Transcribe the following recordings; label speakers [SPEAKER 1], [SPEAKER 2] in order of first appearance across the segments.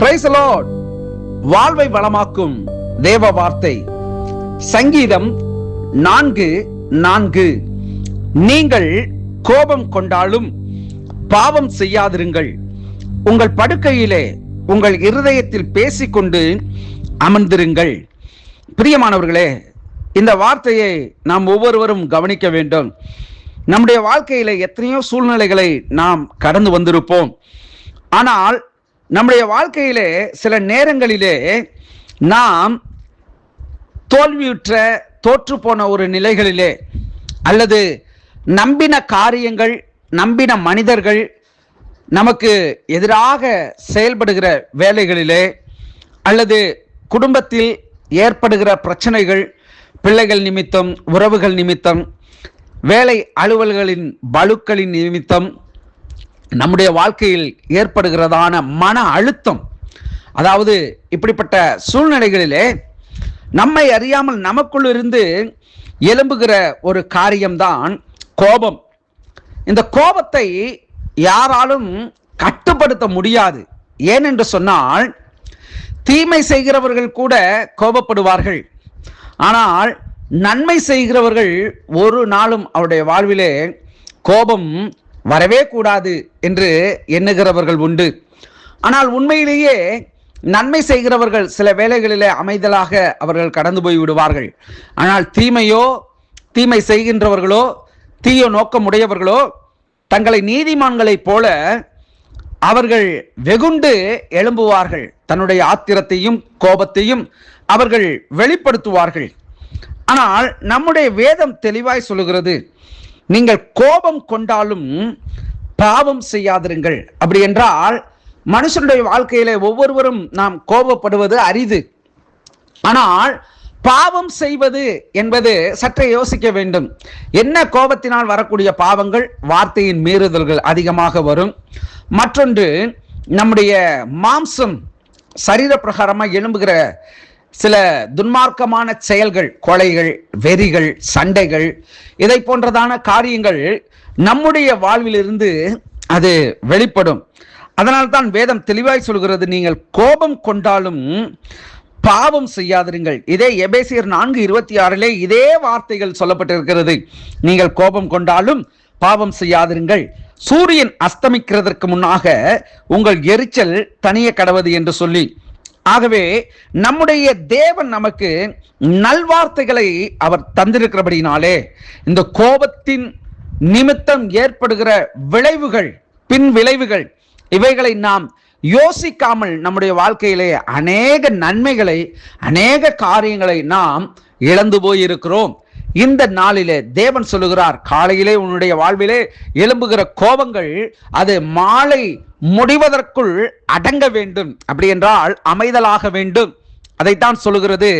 [SPEAKER 1] Price Lord வாழ்வை வளமாக்கும் தேவ வார்த்தை. சங்கீதம் நான்கு நான்கு. நீங்கள் கோபம் கொண்டாலும் பாவம் செய்யாதிருங்கள். உங்கள் படுக்கையிலே உங்கள் இருதயத்தில் பேசிக்கொண்டு அமர்ந்திருங்கள். பிரியமானவர்களே இந்த வார்த்தையை நாம் ஒவ்வொருவரும் கவனிக்க வேண்டும். நம்முடைய வாழ்க்கையில எத்தனையோ சூழ்நிலைகளை நாம் கடந்து வந்திருப்போம். ஆனால் நம்முடைய வாழ்க்கையிலே சில நேரங்களிலே நாம் தோல்வியுற்ற தோற்று போன ஒரு நிலைகளிலே அல்லது நம்பின காரியங்கள் நம்பின மனிதர்கள் நமக்கு எதிராக செயல்படுகிற வேலைகளிலே அல்லது குடும்பத்தில் ஏற்படுகிற பிரச்சனைகள் பிள்ளைகள் நிமித்தம் உறவுகள் நிமித்தம் வேலை அலுவல்களின் பலுக்களின் நிமித்தம் நம்முடைய வாழ்க்கையில் ஏற்படுகிறதான மன அழுத்தம் அதாவது இப்படிப்பட்ட சூழ்நிலைகளிலே நம்மை அறியாமல் நமக்குள் இருந்து எழும்புகிற ஒரு காரியம்தான் கோபம். இந்த கோபத்தை யாராலும் கட்டுப்படுத்த முடியாது. ஏனென்று சொன்னால் தீமை செய்கிறவர்கள் கூட கோபப்படுவார்கள். ஆனால் நன்மை செய்கிறவர்கள் ஒரு நாளும் அவருடைய வாழ்விலே கோபம் வரவே கூடாது என்று எண்ணுகிறவர்கள் உண்டு. ஆனால் உண்மையிலேயே நன்மை செய்கிறவர்கள் சில வேலைகளிலே அமைதலாக அவர்கள் கடந்து போய் விடுவார்கள். ஆனால் தீமையோ தீமை செய்கின்றவர்களோ தீய நோக்கமுடையவர்களோ தங்களை நீதிமான்களைப் போல அவர்கள் வெகுண்டு எழும்புவார்கள். தன்னுடைய ஆத்திரத்தையும் கோபத்தையும் அவர்கள் வெளிப்படுத்துவார்கள். ஆனால் நம்முடைய வேதம் தெளிவாய் சொல்லுகிறது. நீங்கள் கோபம் கொண்டாலும் பாவம் செய்யாதிருங்கள். அப்படி என்றால் மனுஷனுடைய வாழ்க்கையில ஒவ்வொருவரும் நாம் கோபப்படுவது அரிது. ஆனால் பாவம் செய்வது என்பது சற்றே யோசிக்க வேண்டும். என்ன கோபத்தினால் வரக்கூடிய பாவங்கள்? வார்த்தையின் மீறுதல்கள் அதிகமாக வரும். மற்றொன்று நம்முடைய மாம்சம் சரீர பிரகாரமாக எழும்புகிற சில துன்மார்க்கமான செயல்கள் கொலைகள் வெறிகள் சண்டைகள் இதை போன்றதான காரியங்கள் நம்முடைய வாழ்விலிருந்து அது வெளிப்படும். அதனால்தான் வேதம் தெளிவாய் சொல்கிறது நீங்கள் கோபம் கொண்டாலும் பாவம் செய்யாதிருங்கள். இதே எபேசியர் நான்கு இருபத்தி ஆறிலே இதே வார்த்தைகள் சொல்லப்பட்டிருக்கிறது. நீங்கள் கோபம் கொண்டாலும் பாவம் செய்யாதிருங்கள். சூரியன் அஸ்தமிக்கிறதற்கு முன்னாக உங்கள் எரிச்சல் தனிய கடவது என்று சொல்லி ஆகவே நம்முடைய தேவன் நமக்கு நல்வார்த்தைகளை அவர் தந்திருக்கிறபடினாலே இந்த கோபத்தின் நிமித்தம் ஏற்படுகிற விளைவுகள் பின் விளைவுகள் இவைகளை நாம் யோசிக்காமல் நம்முடைய வாழ்க்கையிலே அநேக நன்மைகளை அநேக காரியங்களை நாம் இழந்து போயிருக்கிறோம். இந்த நாளிலே தேவன் சொல்லுகிறார் காலையிலே உன்னுடைய வாழ்விலே எழும்புகிற கோபங்கள் அது மாலை முடிவதற்குள் அடங்க வேண்டும். அப்படி என்றால் அமைதலாக வேண்டும். அதைத்தான் சொல்லுகிறது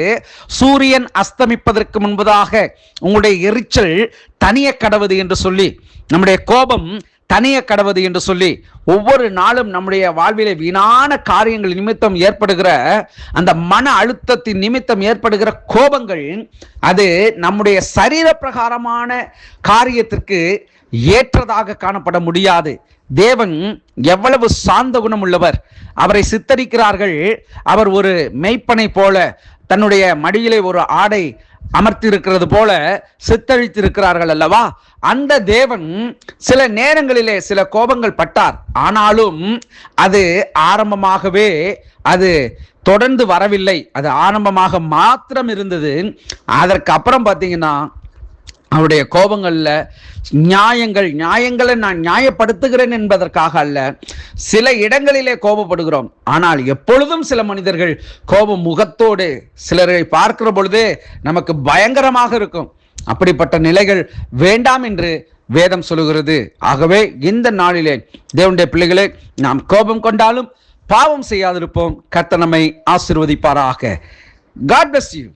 [SPEAKER 1] சூரியன் அஸ்தமிப்பதற்கு முன்பதாக உங்களுடைய எரிச்சல் தனிய கடவுது என்று சொல்லி நம்முடைய கோபம் தனிய கடவுது என்று சொல்லி ஒவ்வொரு நாளும் நம்முடைய வாழ்விலே வீணான காரியங்கள் நிமித்தம் ஏற்படுகிற அந்த மன அழுத்தத்தின் நிமித்தம் ஏற்படுகிற கோபங்கள் அது நம்முடைய சரீர பிரகாரமான காரியத்திற்கு ஏற்றதாக காணப்பட முடியாது. தேவன் எவ்வளவு சாந்த குணம் உள்ளவர் அவரை சித்தரிக்கிறார்கள். அவர் ஒரு மெய்ப்பனை போல தன்னுடைய மடியிலே ஒரு ஆடை அமர்த்தியிருக்கிறது போல சித்தழித்திருக்கிறார்கள் அல்லவா? அந்த தேவன் சில நேரங்களிலே சில கோபங்கள் பட்டார். ஆனாலும் அது ஆரம்பமாகவே அது தொடர்ந்து வரவில்லை. அது ஆரம்பமாக மாத்திரம் இருந்தது. அதற்கு அப்புறம் பார்த்தீங்கன்னா அவருடைய கோபங்கள்ல நியாயங்கள் நியாயங்களை நான் நியாயப்படுத்துகிறேன் என்பதற்காக அல்ல சில இடங்களிலே கோபப்படுகிறோம். ஆனால் எப்பொழுதும் சில மனிதர்கள் கோபம் முகத்தோடு சிலரை பார்க்கிற பொழுதே நமக்கு பயங்கரமாக இருக்கும். அப்படிப்பட்ட நிலைகள் வேண்டாம் என்று வேதம் சொல்லுகிறது. ஆகவே இந்த நாளிலே தேவனுடைய பிள்ளைகளே நாம் கோபம் கொண்டாலும் பாவம் செய்யாதிருப்போம். கர்த்தர் நம்மை ஆசிர்வதிப்பாராக. God bless you